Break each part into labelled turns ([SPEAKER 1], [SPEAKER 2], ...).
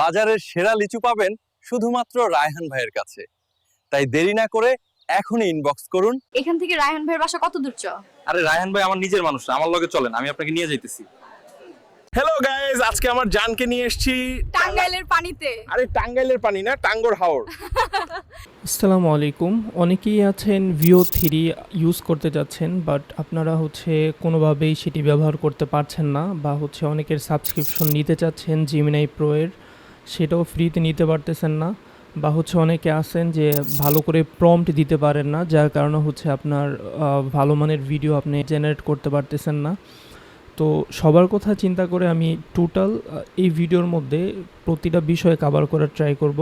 [SPEAKER 1] বাজারের সেরা লিচু পাবেন শুধুমাত্র রায়হান ভাইয়ের কাছে। তাই দেরি না করে এখনই ইনবক্স করুন।
[SPEAKER 2] এখান থেকে রায়হান ভাইয়ের বাসা কত দূর চ
[SPEAKER 3] আরে রায়হান ভাই আমার নিজের মানুষ না, আমার লগে চলেন আমি আপনাকে নিয়ে যাইতেছি।
[SPEAKER 4] হ্যালো গাইজ আজকে আমার জানকে নিয়ে এসেছি
[SPEAKER 2] টাঙ্গাইলের পানিতে।
[SPEAKER 4] আরে টাঙ্গাইলের পানি না টাঙ্গর হাওর।
[SPEAKER 5] আসসালামু আলাইকুম। অনেকেই আছেন ভিও থ্রি ইউজ করতে যাচ্ছেন বাট আপনারা হচ্ছে কোনোভাবেই সেটি ব্যবহার করতে পারছেন না বা হচ্ছে অনেকের সাবস্ক্রিপশন নিতে চাচ্ছেন জিমিনাই প্রোয়ের সেটাও ফ্রিতে নিতে পারতেছেন না বা হচ্ছে অনেকে আছেন যে ভালো করে প্রম্পট দিতে পারেন না, যার কারণে হচ্ছে আপনার ভালো মানের ভিডিও আপনি জেনারেট করতে পারতেছেন না। তো সবার কথা চিন্তা করে আমি টোটাল এই ভিডিওর মধ্যে প্রতিটা বিষয় কভার করার ট্রাই করব।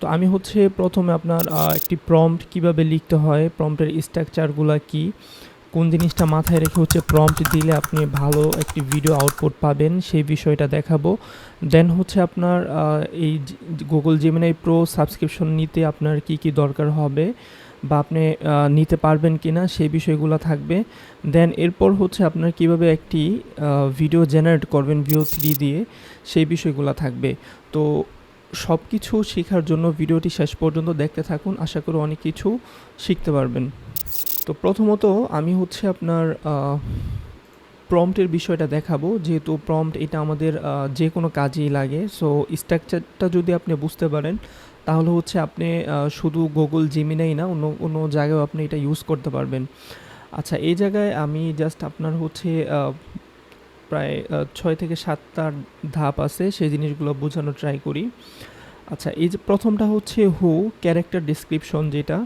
[SPEAKER 5] তো আমি হচ্ছে প্রথমে আপনার একটি প্রম্পট কীভাবে লিখতে হয় প্রম্পটের স্ট্রাকচারগুলো কি কোন জিনিসটা মাথায় রেখে হচ্ছে প্রম্পট দিলে আপনি ভালো একটি ভিডিও আউটপুট পাবেন, সেই বিষয়টা দেখাবো। দেন হচ্ছে আপনার এই গুগল জেমিনাই প্রো সাবস্ক্রিপশন নিতে আপনার কি কি দরকার হবে বা আপনি নিতে পারবেন কি না সেই বিষয়গুলো থাকবে। দেন এরপর হচ্ছে আপনার কীভাবে একটি ভিডিও জেনারেট করবেন ভিও থ্রি দিয়ে, সেই বিষয়গুলো থাকবে। তো সব কিছু শেখার জন্য ভিডিওটি শেষ পর্যন্ত দেখতে থাকুন। আশা করি অনেক কিছু শিখতে পারবেন। তো প্রথমত আমি হচ্ছে আপনার প্রম্পটের বিষয়টা দেখাবো। যেহেতু প্রম্পট এটা আমাদের যে কোনো কাজেই লাগে। সো স্ট্রাকচারটা যদি আপনি বুঝতে পারেন, তাহলে হচ্ছে আপনি শুধু গুগল জিমিনাই না, অন্য অন্য জায়গায় আপনি এটা ইউজ করতে পারবেন। আচ্ছা এই জায়গায় আমি জাস্ট আপনার হচ্ছে প্রায় ছয় থেকে সাতটা ধাপ আছে, সেই জিনিসগুলো বোঝানোর ট্রাই করি। আচ্ছা এই যে প্রথমটা হচ্ছে হু ক্যারেক্টার ডিসক্রিপশন যেটা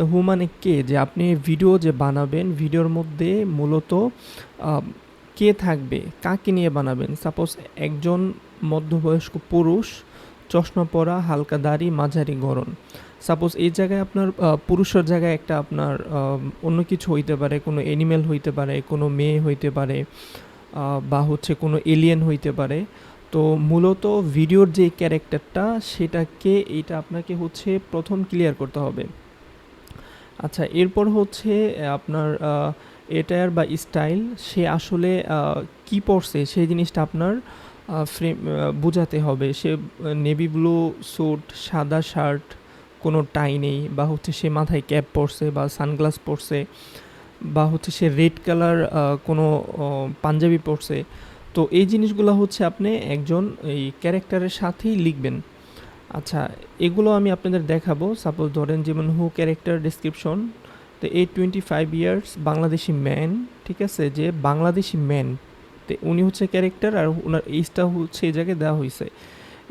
[SPEAKER 5] তো হু মানে কে? যে আপনি ভিডিও যে বানাবেন ভিডিওর মধ্যে মূলত কে থাকবে? কাকে নিয়ে বানাবেন? সাপোজ একজন মধ্যবয়স্ক পুরুষ, চশমা পরা, হালকা দাড়ি, মাঝারি গরম সাপোজ এই জায়গায় আপনার পুরুষের জায়গায় একটা আপনার অন্য কিছু হইতে পারে, কোনো অ্যানিমেল হইতে পারে, কোনো মেয়ে হইতে পারে বা হচ্ছে কোনো এলিয়েন হইতে পারে। তো মূলত ভিডিওর যে ক্যারেক্টারটা সেটাকে, এইটা আপনাকে হচ্ছে প্রথম ক্লিয়ার করতে হবে। আচ্ছা এরপর হচ্ছে আপনার এটায়ার বা স্টাইল সে আসলে কি পড়ছে সেই জিনিসটা আপনার ফ্রেম বোঝাতে হবে। সে নেভি ব্লু স্যুট সাদা শার্ট কোনো টাই নেই, বা হচ্ছে সে মাথায় ক্যাপ পরছে বা সানগ্লাস পরছে, বা হচ্ছে সে রেড কালার কোনো পাঞ্জাবি পরছে। তো এই জিনিসগুলো হচ্ছে আপনি একজন এই ক্যারেক্টারের সাথেই লিখবেন। আচ্ছা এগুলো আমি আপনাদের দেখাবো। সাপোজ ধরেন যেমন হু ক্যারেক্টার ডিসক্রিপশন তো এই twenty five years Bangladeshi man ঠিক আছে? যে বাংলাদেশি ম্যান তো উনি হচ্ছে ক্যারেক্টার আর ওনার এইজটা হচ্ছে এই জায়গায় দেওয়া হয়েছে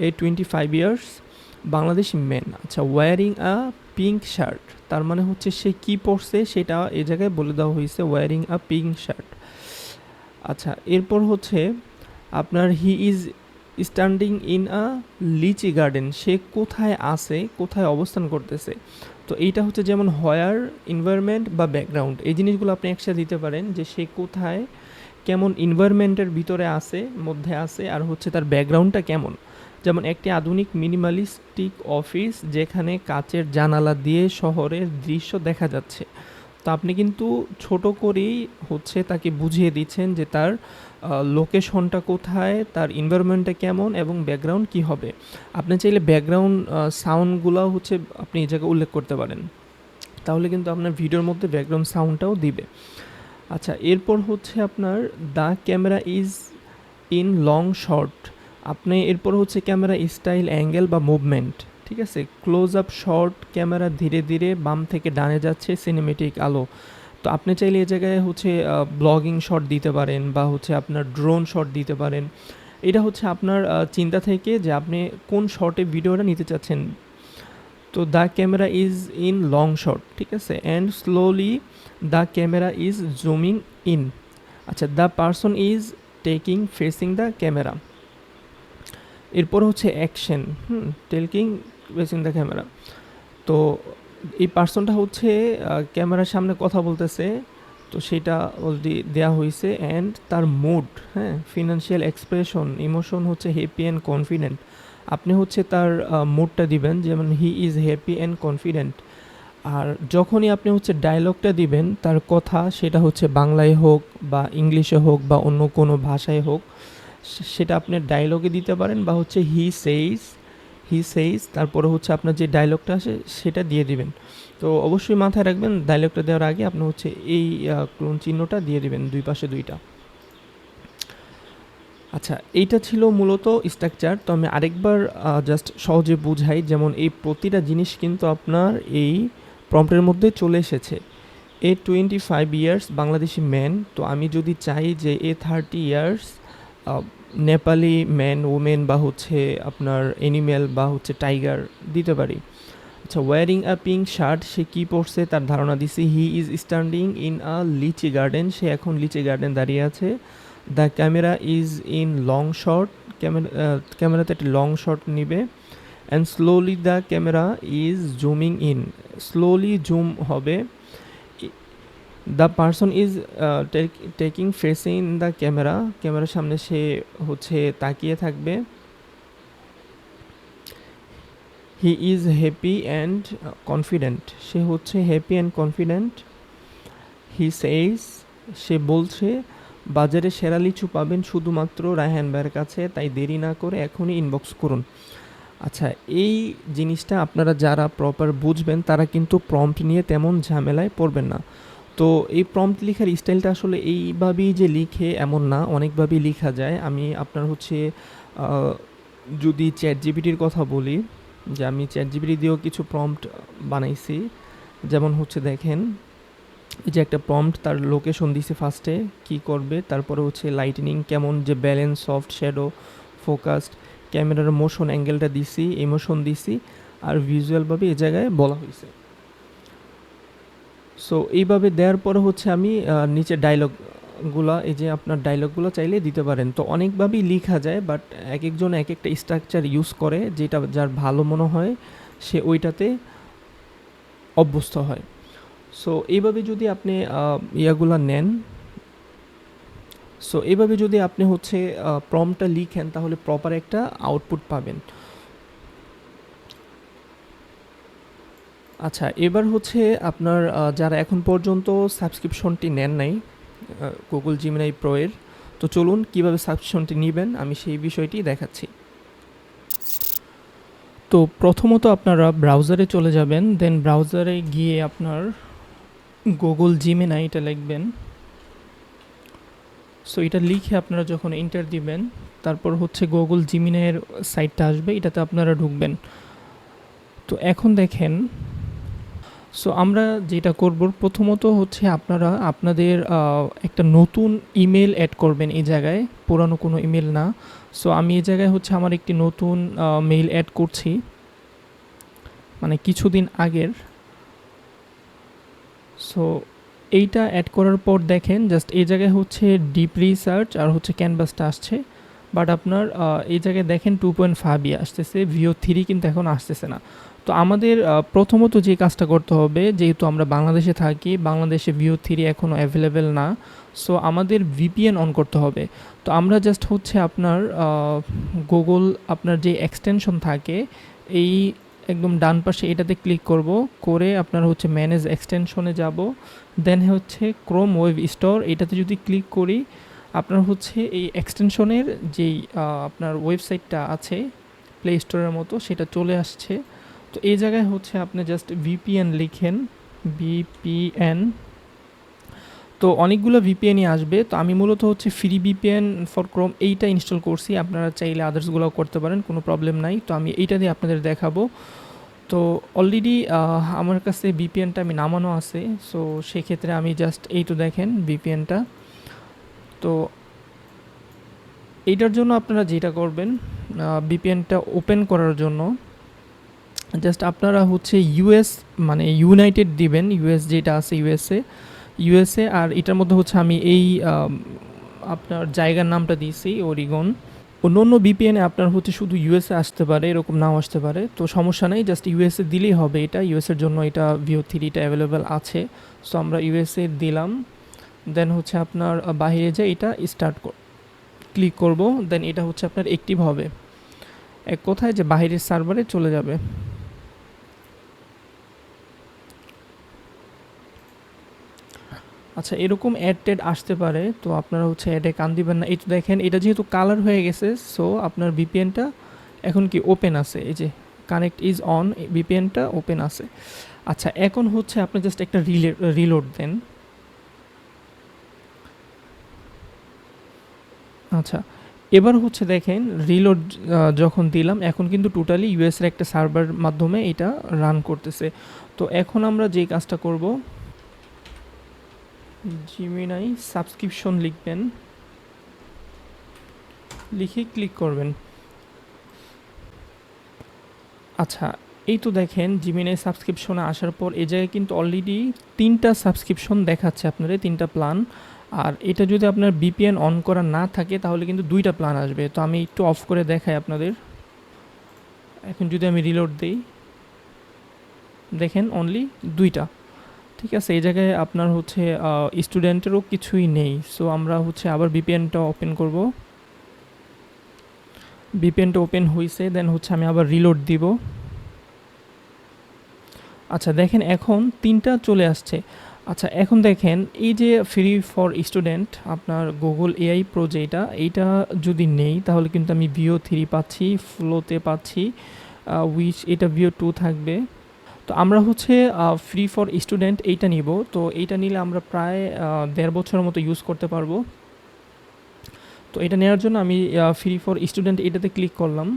[SPEAKER 5] এই twenty five years Bangladeshi man আচ্ছা ওয়ারিং আ পিঙ্ক শার্ট তার মানে হচ্ছে সে কি পরছে সেটা এই জায়গায় বলে দেওয়া হয়েছে ওয়ারিং আ পিঙ্ক শার্ট আচ্ছা এরপর হচ্ছে আপনার he is standing in a litchi garden সে কোথায় আছে, কোথায় অবস্থান করতেছে? তো এইটা হচ্ছে যেমন হয়ার এনভায়রনমেন্ট বা ব্যাকগ্রাউন্ড এই জিনিসগুলো আপনি একসাথে দিতে পারেন যে সে কোথায়, কেমন এনভায়রনমেন্টের ভিতরে আছে, মধ্যে আছে, আর হচ্ছে তার ব্যাকগ্রাউন্ডটা কেমন। যেমন একটি আধুনিক মিনিমালিস্টিক অফিস যেখানে কাচের জানালা দিয়ে শহরের দৃশ্য দেখা যাচ্ছে। তো আপনি কিন্তু ছোট করেই হচ্ছে তাকে বুঝিয়ে দিচ্ছেন যে তার লোকেশনটা কোথায়, তার এনভায়রনমেন্টটা কেমন এবং ব্যাকগ্রাউন্ড কি হবে? আপনি চাইলে ব্যাকগ্রাউন্ড সাউন্ডগুলো হচ্ছে আপনি এই জায়গায় উল্লেখ করতে পারেন। তাহলে কিন্তু আপনার ভিডিওর মধ্যে ব্যাকগ্রাউন্ড সাউন্ডটাও দিবে। আচ্ছা এরপর হচ্ছে আপনার the camera is in long shot আপনি এরপর হচ্ছে ক্যামেরা স্টাইল অ্যাঙ্গেল বা মুভমেন্ট ঠিক আছে? ক্লোজ আপ শর্ট ক্যামেরা ধীরে ধীরে বাম থেকে ডানে যাচ্ছে সিনেমেটিক আলো। তো আপনি চাইলে এই জায়গায় হচ্ছে ব্লগিং শট দিতে পারেন বা হচ্ছে আপনার ড্রোন শট দিতে পারেন। এটা হচ্ছে আপনার চিন্তা থেকে যে আপনি কোন শটে ভিডিওটা নিতে চাচ্ছেন। তো the camera is in long shot ঠিক আছে? And slowly the camera is zooming in আচ্ছা the person is taking facing the camera এরপর হচ্ছে action hmm taking facing the camera তো এই পার্সনটা হচ্ছে ক্যামেরার সামনে কথা বলতেছে, তো সেটা অলরেডি দেওয়া হয়েছে অ্যান্ড তার মুড হ্যাঁ ফিনান্সিয়াল এক্সপ্রেশন ইমোশন হচ্ছে হ্যাপি অ্যান্ড কনফিডেন্ট আপনি হচ্ছে তার মুডটা দিবেন, যেমন he is happy and confident আর যখনই আপনি হচ্ছে ডায়লগটা দিবেন, তার কথা সেটা হচ্ছে বাংলায় হোক বা ইংলিশে হোক বা অন্য কোনো ভাষায় হোক সেটা আপনি ডায়লগে দিতে পারেন বা হচ্ছে হি সেইস হি সেইস তারপরে হচ্ছে আপনার যে ডায়লগটা আসে, সেটা দিয়ে দিবেন। তো অবশ্যই মাথায় রাখবেন ডায়লগটা দেওয়ার আগে আপনি হচ্ছে এই ক্লোন চিহ্নটা দিয়ে দিবেন দুই পাশে দুইটা। আচ্ছা এইটা ছিল মূলত স্ট্রাকচার তো আমি আরেকবার জাস্ট সহজে বুঝাই, যেমন এই প্রতিটা জিনিস কিন্তু আপনার এই প্রম্পটের মধ্যে চলে এসেছে। A twenty five years Bangladeshi man তো আমি যদি চাই যে a thirty years Nepali man women বা হচ্ছে আপনার এনিম্যাল বা হচ্ছে টাইগার দিতে পারি। আচ্ছা ওয়ারিং আ পিঙ্ক শার্ট সে কী পরছে তার ধারণা দিছি। He is standing in a litchi garden সে এখন লিচি গার্ডেন দাঁড়িয়ে আছে। The camera is in long shot camera ক্যামেরাতে একটা লং শট নিবে। And slowly the camera is zooming in slowly zoom হবে। The person is taking facing the camera ক্যামেরার সামনে সে হচ্ছে তাকিয়ে থাকবে। He is happy and confident সে হচ্ছে happy and confident he says সে বলছে, বাজারে সেরা লিচু পাবেন শুধুমাত্র রায়হান ভাইয়ের কাছে, তাই দেরি না করে এখনই ইনবক্স করুন। আচ্ছা এই জিনিসটা আপনারা যারা প্রপার বুঝবেন, তারা কিন্তু প্রম্পট নিয়ে তেমন ঝামেলায় পড়বেন না। তো এই প্রম্পট লেখার স্টাইলটা আসলে এইভাবেই যে লিখে এমন না, অনেকভাবেই লেখা যায়। আমি আপনার হচ্ছে যদি চ্যাট জিবিটির কথা বলি, যে আমি চ্যাট জিবিটি দিয়েও কিছু প্রম্পট বানাইছি। যেমন হচ্ছে দেখেন, এই যে একটা প্রম্পট তার লোকেশন দিছে ফার্স্টে কি করবে? তারপরে হচ্ছে লাইটনিং কেমন যে ব্যালেন্স সফট শ্যাডো ফোকাসড ক্যামেরার মোশন অ্যাঙ্গেলটা দিছি ইমোশন দিছি, আর ভিজুয়ালভাবে এই জায়গায় বলা হয়েছে সো এইভাবে দেওয়ার পরে হচ্ছে আমি নিচে ডায়লগগুলো এই যে আপনার ডায়লগগুলো চাইলে দিতে পারেন। তো অনেকভাবেই লেখা যায় বাট এক একজন এক একটা স্ট্রাকচার ইউজ করে, যেটা যার ভালো মনে হয়, সে ওইটাতে অভ্যস্ত হয়। সো এইভাবে যদি আপনি ইয়াগুলা নেন সো এইভাবে যদি আপনি হচ্ছে প্রমটা লিখেন, তাহলে প্রপার একটা আউটপুট পাবেন। আচ্ছা এবার হচ্ছে আপনার যারা এখন পর্যন্ত সাবস্ক্রিপশনটি নেন নাই গুগল জিমিনাই এর, তো চলুন কীভাবে সাবস্ক্রিপশনটি নেবেন, আমি সেই বিষয়টি দেখাচ্ছি। তো প্রথমত আপনারা ব্রাউজারে চলে যাবেন দেন ব্রাউজারে গিয়ে আপনার গুগল জিমিনাই এটা লিখবেন। সো এটা লিখে আপনারা যখন এন্টার দিবেন, তারপর হচ্ছে গুগল জিমিনের সাইটটা আসবে, এটাতে আপনারা ঢুকবেন। তো এখন দেখেন সো আমরা যেটা করব, প্রথমত হচ্ছে আপনারা আপনাদের একটা নতুন ইমেল অ্যাড করবেন এই জায়গায়। পুরানো কোনো ইমেল না। সো আমি এই জায়গায় হচ্ছে আমার একটি নতুন মেইল অ্যাড করছি। মানে কিছুদিন আগের। সো এইটা অ্যাড করার পর দেখেন জাস্ট এই জায়গায় হচ্ছে ডিপ রিসার্চ আর হচ্ছে ক্যানভাসটা আসছে। বাট আপনার এই জায়গায় দেখেন টু পয়েন্ট ফাইভই আসতেছে। ভিও থ্রি কিন্তু এখন আসতেছে না। তো আমাদের প্রথমত যে কাজটা করতে হবে, যেহেতু আমরা বাংলাদেশে থাকি, বাংলাদেশে ভিও থ্রি এখনও অ্যাভেলেবেল না সো আমাদের ভিপিএন অন করতে হবে। তো আমরা জাস্ট হচ্ছে আপনার গুগল আপনার যে এক্সটেনশন থাকে, এই একদম ডান পাশে এটাতে ক্লিক করব, করে আপনার হচ্ছে ম্যানেজ এক্সটেনশনে যাব দেন হচ্ছে ক্রোম ওয়েব স্টোর এটাতে যদি ক্লিক করি, আপনার হচ্ছে এই এক্সটেনশনের যেই আপনার ওয়েবসাইটটা আছে প্লে স্টোরের মতো, সেটা চলে আসছে। তো এই জায়গায় হচ্ছে আপনি জাস্ট ভিপিএন লিখেন ভিপিএন তো অনেকগুলো ভিপিএনই আসবে। তো আমি মূলত হচ্ছে ফ্রি ভিপিএন ফর ক্রোম এইটা ইনস্টল করছি। আপনারা চাইলে আদার্সগুলো করতে পারেন, কোনো প্রবলেম নাই। তো আমি এইটা দিয়ে আপনাদের দেখাবো। তো অলরেডি আমার কাছে ভিপিএনটা আমি নামানো আছে। সো সেক্ষেত্রে আমি জাস্ট এই তো দেখেন ভিপিএনটা তো এইটার জন্য আপনারা যেটা করবেন ভিপিএনটা ওপেন করার জন্য জাস্ট আপনারা হচ্ছে ইউএস মানে ইউনাইটেড দিবেন ইউএস যেটা আছে ইউএসএ ইউএসএ আর এটার মধ্যে হচ্ছে আমি এই আপনার জায়গার নামটা দিয়েছি ওরিগন অন্য অন্য বিপিএনে আপনার হচ্ছে শুধু ইউএসএ আসতে পারে, এরকম নাও আসতে পারে, তো সমস্যা নেই জাস্ট ইউএসএ দিলেই হবে এটা ইউএসএর জন্য এটা ভিও থ্রিটা অ্যাভেলেবেল আছে সো আমরা ইউএসএ দিলাম দেন হচ্ছে আপনার বাইরে যে এটা স্টার্ট ক্লিক করব দেন এটা হচ্ছে আপনার অ্যাক্টিভ হবে। এক কথায় যে বাইরের সার্ভারে চলে যাবে। আচ্ছা এরকম অ্যাড টেড আসতে পারে, তো আপনারা হচ্ছে অ্যাডে কান দিবেন না। এই তো দেখেন, এটা যেহেতু কালার হয়ে গেছে সো আপনার ভিপিএনটা এখন কি ওপেন আছে? এই যে কানেক্ট ইজ অন ভিপিএনটা ওপেন আছে। আচ্ছা এখন হচ্ছে আপনি জাস্ট একটা রিলে রিলোড দেন। আচ্ছা এবার হচ্ছে দেখেন রিলোড যখন দিলাম, এখন কিন্তু টোটালি ইউএসের একটা সার্ভার মাধ্যমে এটা রান করতেছে। তো এখন আমরা যে কাজটা করব জিমিনাই সাবস্ক্রিপশন লিখবেন। লিখে ক্লিক করবেন। আচ্ছা এই তো দেখেন জিমিনাই সাবস্ক্রিপশনে আসার পর এই জায়গায় কিন্তু অলরেডি তিনটা সাবস্ক্রিপশন দেখাচ্ছে আপনাদের, তিনটা প্ল্যান আর এটা যদি আপনার বিপিএন অন করা না থাকে, তাহলে কিন্তু দুইটা প্ল্যান আসবে। তো আমি একটু অফ করে দেখাই আপনাদের। এখন যদি আমি রিলোড দিই, দেখেন অনলি দুইটা। ঠিক আছে, এই জায়গায় আপনার হচ্ছে স্টুডেন্টেরও কিছুই নেই। সো আমরা হচ্ছে আবার বিপিএনটা ওপেন করব। বিপিএনটা ওপেন হয়েছে দেন হচ্ছে আমি আবার রিলোড দিব। আচ্ছা দেখেন এখন তিনটা চলে আসছে। আচ্ছা এখন দেখেন, এই যে ফ্রি ফর স্টুডেন্ট আপনার গুগল এআই প্রো যেটা এইটা যদি নেই, তাহলে কিন্তু আমি ভিও থ্রি পাচ্ছি ফ্লোতে পাচ্ছি উইচ এটা ভিও টু থাকবে। তো আমরা হচ্ছে ফ্রি ফর স্টুডেন্ট এইটা নিব। তো এইটা নিলে আমরা প্রায় দেড় বছরের মতো ইউজ করতে পারব। তো এটা নেওয়ার জন্য আমি ফ্রি ফর স্টুডেন্ট এটাতে ক্লিক করলাম।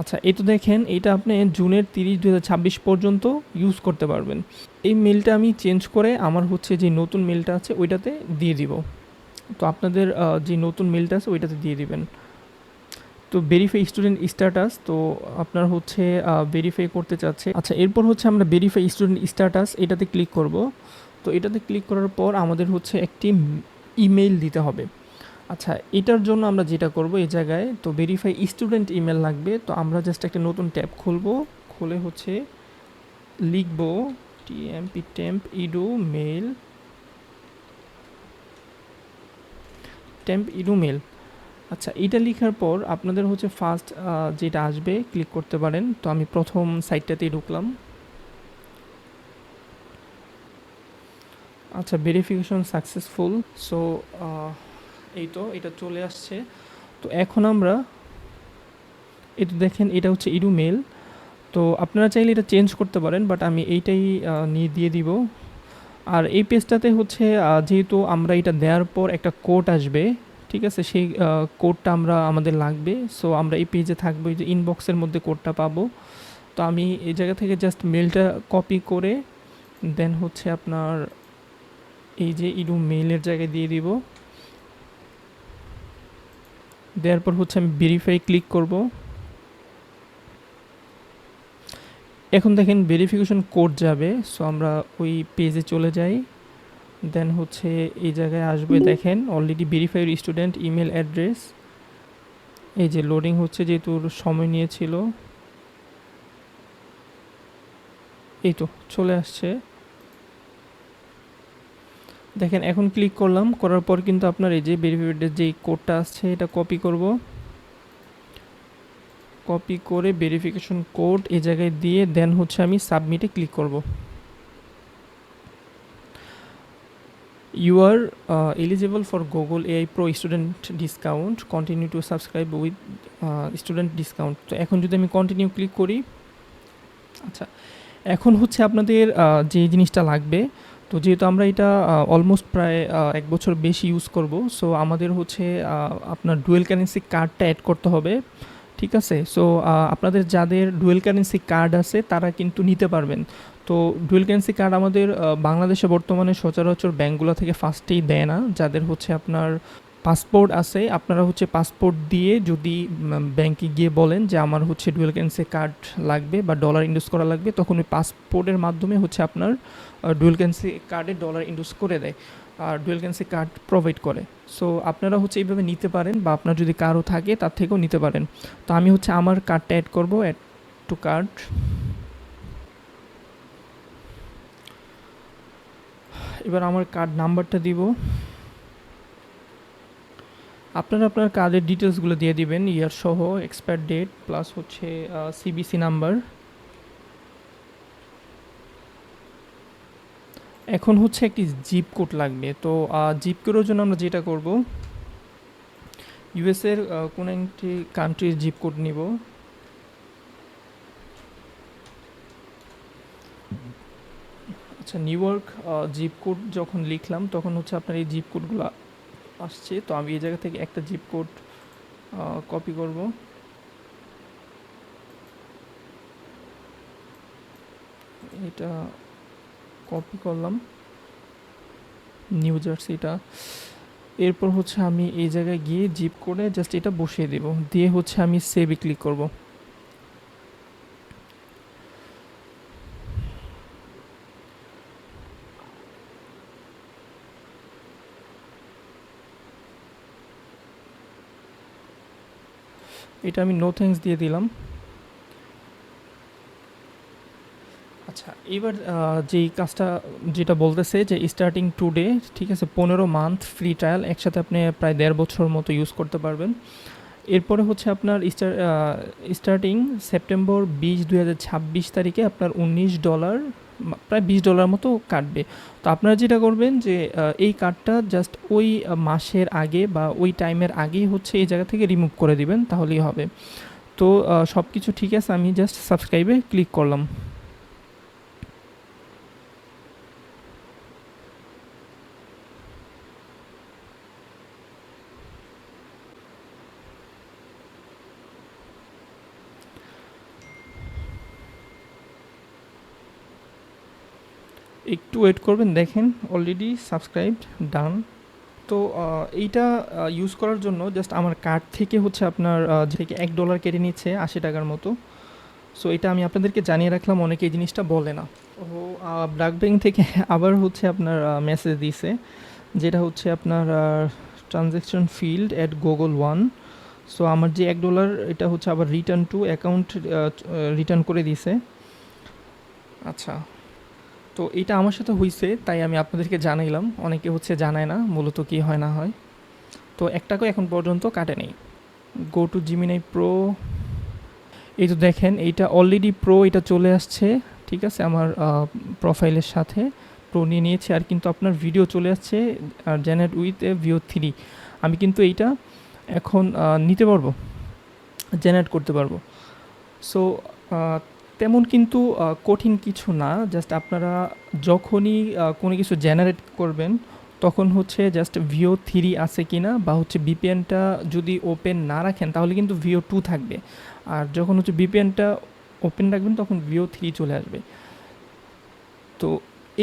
[SPEAKER 5] আচ্ছা এই তো দেখেন এটা আপনি জুনের তিরিশ দুহাজার ছাব্বিশ পর্যন্ত ইউজ করতে পারবেন। এই মেলটা আমি চেঞ্জ করে আমার হচ্ছে যে নতুন মেলটা আছে, ওইটাতে দিয়ে দিব। তো আপনাদের যে নতুন মেলটা আছে, ওইটাতে দিয়ে দিবেন। তো ভেরিফাই স্টুডেন্ট স্ট্যাটাস তো আপনার হচ্ছে ভেরিফাই করতে চাচ্ছে। আচ্ছা এরপর হচ্ছে আমরা ভেরিফাই স্টুডেন্ট স্ট্যাটাস এটাতে ক্লিক করব। তো এটাতে ক্লিক করার পর আমাদের হচ্ছে একটি ইমেইল দিতে হবে। আচ্ছা এটার জন্য আমরা যেটা করব এই জায়গায়, তো ভেরিফাই স্টুডেন্ট ইমেল লাগবে। তো আমরা জাস্ট একটা নতুন ট্যাব খুলব। খুলে হচ্ছে লিখব TMP temp edu mail temp edu mail আচ্ছা এটা লেখার পর আপনাদের হচ্ছে ফার্স্ট যেটা আসবে ক্লিক করতে পারেন। তো আমি প্রথম সাইটটাতেই ঢুকলাম। আচ্ছা ভেরিফিকেশন সাকসেসফুল সো এই তো, এটা চলে আসছে। তো এখন আমরা এটা দেখেন, এটা হচ্ছে ইডু মেল তো আপনারা চাইলে এটা চেঞ্জ করতে পারেন বাট আমি এইটাই নিয়ে দিয়ে দিব। আর এই পেজটাতে হচ্ছে যেহেতু আমরা এটা দেওয়ার পর একটা কোড আসবে ঠিক আছে, সেই কোডটা আমরা, আমাদের লাগবে। সো আমরা এই পেজে থাকব, এই যে ইনবক্সের মধ্যে কোডটা পাবো। তো আমি এই জায়গা থেকে জাস্ট মেলটা কপি করে দেন হচ্ছে আপনার এই যে ইডু মেলের জায়গায় দিয়ে দিব। দেওয়ার পর হচ্ছে আমি ভেরিফাই ক্লিক করব। এখন দেখেন ভেরিফিকেশন কোড যাবে সো আমরা ওই পেজে চলে যাই। দেন হচ্ছে এই জায়গায় আসবে, দেখেন already verified student email address এই যে লোডিং হচ্ছে যেহেতু সময় নিয়েছিল। এই তো, চলে আসছে। দেখেন, এখন ক্লিক করলাম, করার পর কিন্তু আপনার এই যে ভেরিফাইডের যে কোডটা আসছে, এটা কপি করব। কপি করে ভেরিফিকেশন কোড এই জায়গায় দিয়ে দেন হচ্ছে আমি সাবমিটে ক্লিক করব। You are uh, eligible for Google AI Pro student discount. Continue to subscribe with uh, student discount. তো এখন যদি আমি কন্টিনিউ ক্লিক করি আচ্ছা এখন হচ্ছে আপনাদের যে জিনিসটা লাগবে তো যেহেতু আমরা এটা অলমোস্ট প্রায় এক বছর বেশি ইউজ করব সো আমাদের হচ্ছে আপনার ডুয়েল কারেন্সি কার্ডটা অ্যাড করতে হবে ঠিক আছে সো আপনাদের যাদের ডুয়েল কারেন্সি কার্ড আছে তারা কিন্তু নিতে পারবেন তো ডুয়েল কারেন্সি কার্ড আমাদের বাংলাদেশে বর্তমানে সচরাচর ব্যাঙ্কগুলো থেকে ফার্স্টেই দেয় না। যাদের হচ্ছে আপনার পাসপোর্ট আছে, আপনারা হচ্ছে পাসপোর্ট দিয়ে যদি ব্যাংকে গিয়ে বলেন যে আমার হচ্ছে ডুয়েল কারেন্সি কার্ড লাগবে বা ডলার ইন্ডুস করা লাগবে, তখন ওই পাসপোর্টের মাধ্যমে হচ্ছে আপনার ডুয়েল কারেন্সি কার্ডে ডলার ইন্ডুস করে দেয় আর ডুয়েল কারেন্সি কার্ড প্রোভাইড করে। সো আপনারা হচ্ছে এইভাবে নিতে পারেন বা আপনার যদি কারও থাকে তার থেকেও নিতে পারেন। তো আমি হচ্ছে আমার কার্ডটা অ্যাড করব অ্যাড টু কার্ড এবার আমার কার্ড নাম্বারটা দিব। আপনারা আপনার কার্ডের ডিটেলসগুলো দিয়ে দিবেন ইয়ার সহ এক্সপায়ার ডেট প্লাস হচ্ছে সিবিসি নাম্বার এখন হচ্ছে একটি জিপ কোড লাগবে। তো জিপ কোডের জন্য আমরা যেটা করব ইউএসের কোন একটি কান্ট্রির জিপ কোড নিব। আচ্ছা নিউ ইয়র্ক জিপ কোড যখন লিখলাম, তখন হচ্ছে আপনার এই জিপ কোডগুলো আসছে। তো আমি এই জায়গা থেকে একটা জিপ কোড কপি করব। এটা কপি করলাম। নিউ জার্সিটা এরপর হচ্ছে আমি এই জায়গায় গিয়ে জিপ করে জাস্ট এটা বসিয়ে দেব। দিয়ে হচ্ছে আমি সেভে ক্লিক করব। এটা আমি নো থ্যাঙ্কস দিয়ে দিলাম। আচ্ছা এবার যেই কাজটা, যেটা বলতেছে যে স্টার্টিং টুডে ঠিক আছে, পনেরো মান্থ ফ্রি ট্রায়াল একসাথে আপনি প্রায় দেড় বছর মতো ইউজ করতে পারবেন। এরপরে হচ্ছে আপনার স্টার স্টার্টিং সেপ্টেম্বর বিশ ছাব্বিশ তারিখে আপনার উনিশ ডলার প্রায় বিশ ডলার মতো কাটবে। তো আপনারা যেটা করবেন যে এই কার্ডটা জাস্ট ওই মাসের আগে বা ওই টাইমের আগেই হচ্ছে এই জায়গা থেকে রিমুভ করে দিবেন, তাহলেই হবে। তো সব কিছু ঠিক আছে, আমি জাস্ট সাবস্ক্রাইবে ক্লিক করলাম একটু ওয়েট করবেন, দেখেন অলরেডি সাবস্ক্রাইবড ডান তো এইটা ইউজ করার জন্য জাস্ট আমার কার্ড থেকে হচ্ছে আপনার থেকে এক ডলার কেটে নিচ্ছে আশি টাকার মতো। সো এটা আমি আপনাদেরকে জানিয়ে রাখলাম, অনেকে এই জিনিসটা বলে না। ও ব্র্যাক ব্যাংক থেকে আবার হচ্ছে আপনার মেসেজ দিছে, যেটা হচ্ছে আপনার transaction field at Google One so আমার যে এক ডলার এটা হচ্ছে আবার রিটার্ন টু অ্যাকাউন্ট রিটার্ন করে দিছে। আচ্ছা। তো এটা আমার সাথে হয়েছে তাই আমি আপনাদেরকে জানাইলাম। অনেকে হচ্ছে জানায় না, মূলত কি হয় না হয়। তো এক টাকাও এখন পর্যন্ত কাটে নেই। গো টু জিমিনাই প্রো এই তো দেখেন, এইটা অলরেডি প্রো এটা চলে আসছে, ঠিক আছে? আমার প্রোফাইলের সাথে প্রো নিয়ে নিয়েছে, আর কিন্তু আপনার ভিডিও চলে আসছে আর generate with a Veo three আমি কিন্তু এইটা এখন নিতে পারব জেনারেট করতে পারব। সো তেমন কিন্তু কঠিন কিছু না। জাস্ট আপনারা যখনই কোনো কিছু জেনারেট করবেন, তখন হচ্ছে জাস্ট ভিও থ্রি আছে কি না বা হচ্ছে বিপিএনটা যদি ওপেন না রাখেন, তাহলে কিন্তু ভিও টু থাকবে। আর যখন হচ্ছে বিপিএনটা ওপেন রাখবেন, তখন ভিও থ্রি চলে আসবে। তো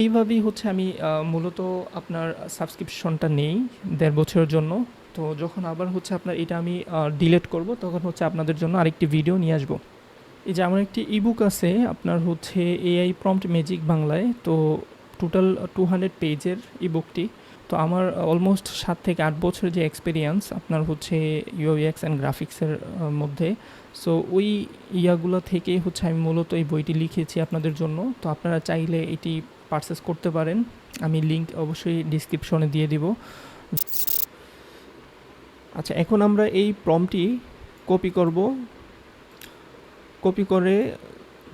[SPEAKER 5] এইভাবেই হচ্ছে আমি মূলত আপনার সাবস্ক্রিপশনটা নেই দেড় বছরের জন্য। তো যখন আবার হচ্ছে আপনার এটা আমি ডিলেট করব, তখন হচ্ছে আপনাদের জন্য আরেকটি ভিডিও নিয়ে আসব। এই যে আমার একটি ইবুক আছে, আপনার হচ্ছে এআই প্রম্পট ম্যাজিক বাংলায়, তো টোটাল টু হান্ড্রেড পেজের ইবুকটি তো আমার অলমোস্ট সাত থেকে আট বছরের যে এক্সপিরিয়েন্স আপনার হচ্ছে ইউএক্স অ্যান্ড গ্রাফিক্সের মধ্যে। সো ওই ইয়াগুলো থেকে হচ্ছে আমি মূলত এই বইটি লিখেছি আপনাদের জন্য। তো আপনারা চাইলে এটি পারচেস করতে পারেন। আমি লিঙ্ক অবশ্যই ডিসক্রিপশনে দিয়ে দিব। আচ্ছা এখন আমরা এই প্রমটি কপি করব। কপি করে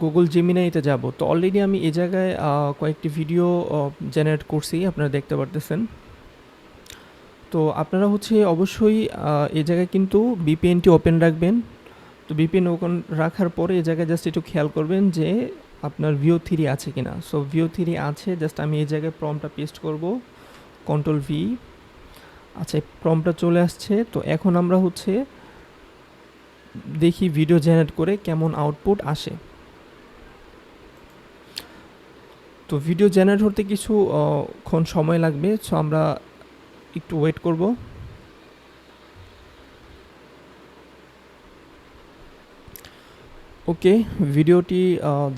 [SPEAKER 5] গুগল জেমিনাইতে যাব। তো অলরেডি আমি এই জায়গায় কয়েকটি ভিডিও জেনারেট করছি, আপনারা দেখতে পারতেছেন। তো আপনারা হচ্ছে অবশ্যই এই জায়গায় কিন্তু বিপিএনটি ওপেন রাখবেন। তো বিপিএন ওপেন রাখার পরে এই জায়গায় জাস্ট একটু খেয়াল করবেন যে আপনার ভিও থ্রি আছে কি না সো ভিও থ্রি আছে জাস্ট আমি এই জায়গায় প্রমটা পেস্ট করব। কন্ট্রোল ভি আচ্ছা প্রমটা চলে আসছে। তো এখন আমরা হচ্ছে দেখি ভিডিও জেনারেট করে কেমন আউটপুট আসে। তো ভিডিও জেনারেট হতে কিছু ক্ষণ সময় লাগবে সো আমরা একটু ওয়েট করব। ওকে ভিডিওটি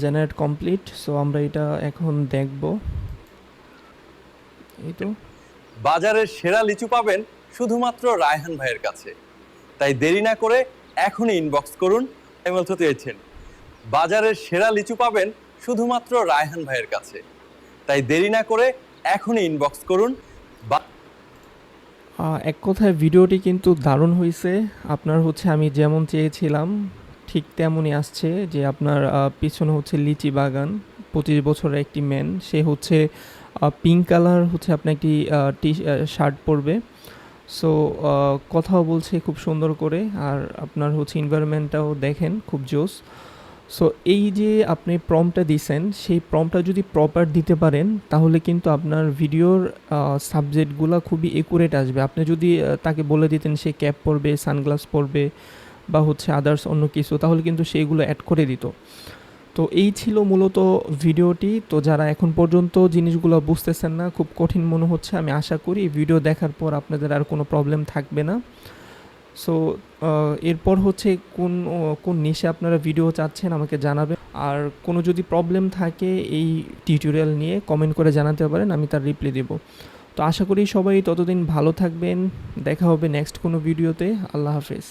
[SPEAKER 5] জেনারেট কমপ্লিট সো আমরা এটা এখন দেখব। এই তো।
[SPEAKER 1] বাজারের সেরা লিচু পাবেন শুধুমাত্র রায়হান ভাইয়ের কাছে। তাই দেরি না করে এখনই ইনবক্স করুন আমি বলতে চেয়েছেন বাজারের সেরা লিচু পাবেন শুধুমাত্র রায়হান ভাইয়ের কাছে। তাই দেরি না করে এখনই ইনবক্স করুন। বা
[SPEAKER 5] এক কথায় ভিডিওটি কিন্তু দারুণ হয়েছে আপনার হচ্ছে আমি যেমন চেয়েছিলাম, ঠিক তেমনই আসছে যে আপনার পিছনে হচ্ছে লিচি বাগান, পঁচিশ বছরের একটি ম্যান। সে হচ্ছে পিঙ্ক কালার হচ্ছে আপনি একটি টি শার্ট পরবে। সো কথাও বলছে খুব সুন্দর করে আর আপনার হচ্ছে এনভায়রনমেন্টটাও দেখেন খুব জোস। সো এই যে আপনি প্রমটা দিছেন, সেই প্রমটা যদি প্রপার দিতে পারেন, তাহলে কিন্তু আপনার ভিডিওর সাবজেক্টগুলো খুবই একুরেট আসবে। আপনি যদি তাকে বলে দিতেন সে ক্যাপ পরবে সানগ্লাস পরবে বা হচ্ছে আদার্স অন্য কিছু, তাহলে কিন্তু সেইগুলো অ্যাড করে দিত। তো এই ছিল মূলত ভিডিওটি। তো যারা এখন পর্যন্ত জিনিসগুলো বুঝতেছেন না, খুব কঠিন মনে হচ্ছে, আমি আশা করি ভিডিও দেখার পর আপনাদের আর কোনো প্রবলেম থাকবে না। সো এরপর হচ্ছে কোন কোন নিশে আপনারা ভিডিও চাচ্ছেন আমাকে জানাবেন। আর কোনো যদি প্রবলেম থাকে এই টিউটোরিয়াল নিয়ে কমেন্ট করে জানাতে পারেন, আমি তার রিপ্লাই দেব। তো আশা করি সবাই ততদিন ভালো থাকবেন। দেখা হবে নেক্সট কোনো ভিডিওতে আল্লাহ হাফেজ।